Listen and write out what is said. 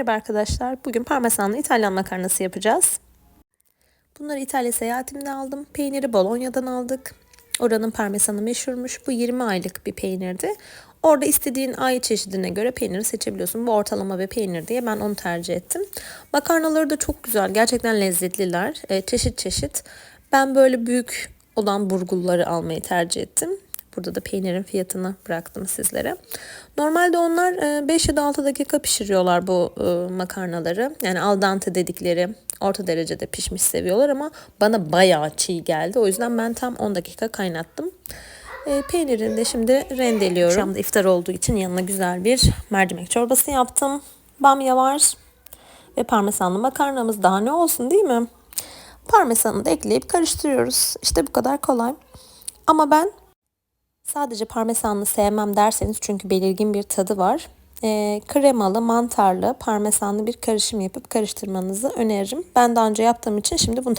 Merhaba arkadaşlar. Bugün parmesanlı İtalyan makarnası yapacağız. Bunları İtalya seyahatimde aldım. Peyniri Bolonya'dan aldık. Oranın parmesanı meşhurmuş. Bu 20 aylık bir peynirdi. Orada istediğin ay çeşidine göre peyniri seçebiliyorsun. Bu ortalama bir peynir diye ben onu tercih ettim. Makarnaları da çok güzel. Gerçekten lezzetliler. E, çeşit çeşit. Ben böyle büyük olan burgulları almayı tercih ettim. Burada da peynirin fiyatını bıraktım sizlere. Normalde onlar 5 ya da 6 dakika pişiriyorlar bu e, makarnaları. Yani al dente dedikleri orta derecede pişmiş seviyorlar ama bana bayağı çiğ geldi. O yüzden ben tam 10 dakika kaynattım. E, peynirini de şimdi rendeliyorum. Akşam da iftar olduğu için yanına güzel bir mercimek çorbası yaptım. Bamya var ve parmesanlı makarnamız daha ne olsun değil mi? Parmesanı da ekleyip karıştırıyoruz. İşte bu kadar kolay. Ama ben Sadece parmesanlı sevmem derseniz çünkü belirgin bir tadı var. E, kremalı, mantarlı, parmesanlı bir karışım yapıp karıştırmanızı öneririm. Ben daha önce yaptığım için şimdi bunu